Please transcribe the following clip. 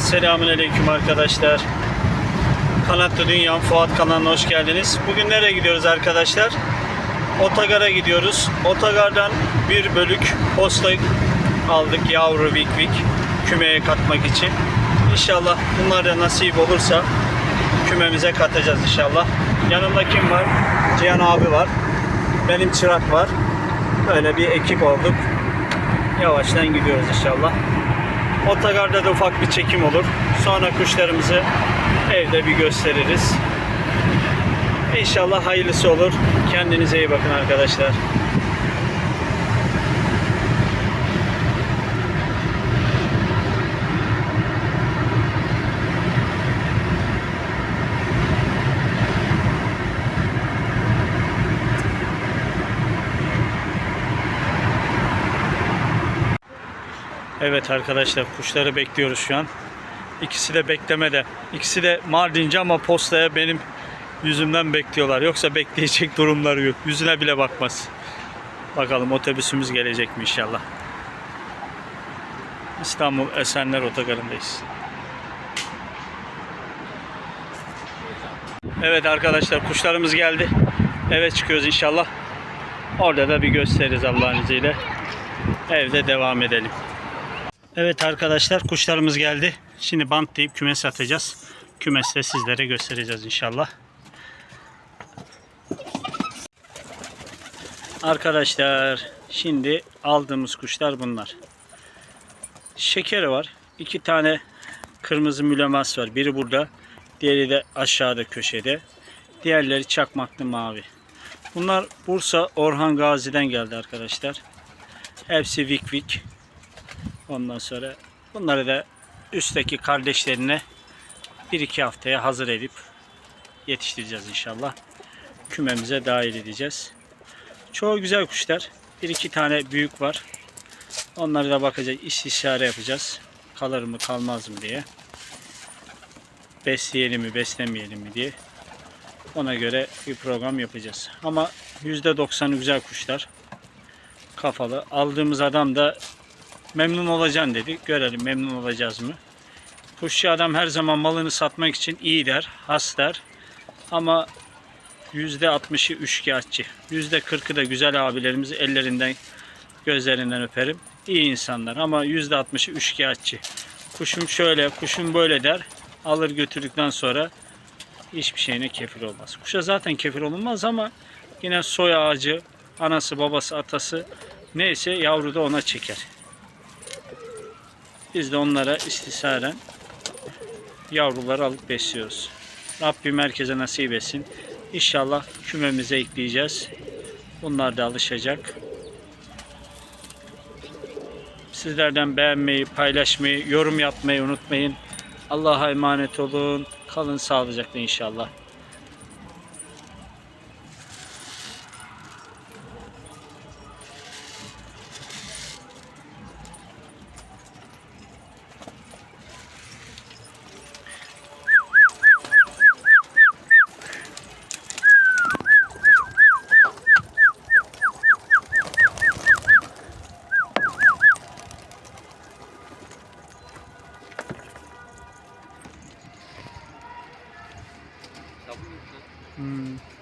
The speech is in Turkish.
Selamünaleyküm arkadaşlar. Kanatlı Dünya Fuat kanalına hoş geldiniz. Bugün nereye gidiyoruz arkadaşlar? Otogar'a gidiyoruz. Otogar'dan bir bölük posta aldık yavru vik vik kümeye katmak için. İnşallah bunlar da nasip olursa kümemize katacağız inşallah. Yanımda kim var? Cihan abi var. Benim çırak var. Böyle bir ekip olduk. Yavaştan gidiyoruz inşallah. Otogarda da ufak bir çekim olur. Sonra kuşlarımızı evde bir gösteririz. İnşallah hayırlısı olur. Kendinize iyi bakın arkadaşlar. Evet arkadaşlar kuşları bekliyoruz şu an. İkisi de beklemede. İkisi de Mardinci ama postaya benim yüzümden bekliyorlar. Yoksa bekleyecek durumları yok. Yüzüne bile bakmaz. Bakalım otobüsümüz gelecek mi inşallah. İstanbul Esenler Otogarı'ndayız. Evet arkadaşlar kuşlarımız geldi. Eve çıkıyoruz inşallah. Orada da bir gösteririz Allah'ın izniyle. Evde devam edelim. Evet arkadaşlar kuşlarımız geldi. Şimdi bantlayıp kümes atacağız. Kümeste sizlere göstereceğiz inşallah. Arkadaşlar şimdi aldığımız kuşlar bunlar. Şekeri var. İki tane kırmızı mülemas var. Biri burada. Diğeri de aşağıda köşede. Diğerleri çakmaklı mavi. Bunlar Bursa Orhan Gazi'den geldi arkadaşlar. Hepsi vik vik. Ondan sonra bunları da üstteki kardeşlerine bir iki haftaya hazır edip yetiştireceğiz inşallah. Kümemize dahil edeceğiz. Çoğu güzel kuşlar. Bir iki tane büyük var. Onları da bakacağız. istişare yapacağız. Kalır mı kalmaz mı diye. Besleyelim mi beslemeyelim mi diye. Ona göre bir program yapacağız. Ama %90'ı güzel kuşlar. Kafalı. Aldığımız adam da memnun olacaksın dedi. Görelim memnun olacağız mı? Kuşçu adam her zaman malını satmak için iyi der, has der. Ama %60'ı üçkağıtçı. %40'ı da güzel abilerimiz ellerinden, gözlerinden öperim. İyi insanlar ama %60'ı üçkağıtçı. Kuşum şöyle, kuşum böyle der. Alır götürdükten sonra hiçbir şeyine kefil olmaz. Kuşa zaten kefil olunmaz ama yine soy ağacı, anası, babası, atası neyse yavru da ona çeker. Biz de onlara istisaren yavruları alıp besliyoruz. Rabbim herkese nasip etsin. İnşallah kümemize ekleyeceğiz. Bunlar da alışacak. Sizlerden beğenmeyi, paylaşmayı, yorum yapmayı unutmayın. Allah'a emanet olun. Kalın sağlıcakla inşallah. 嗯。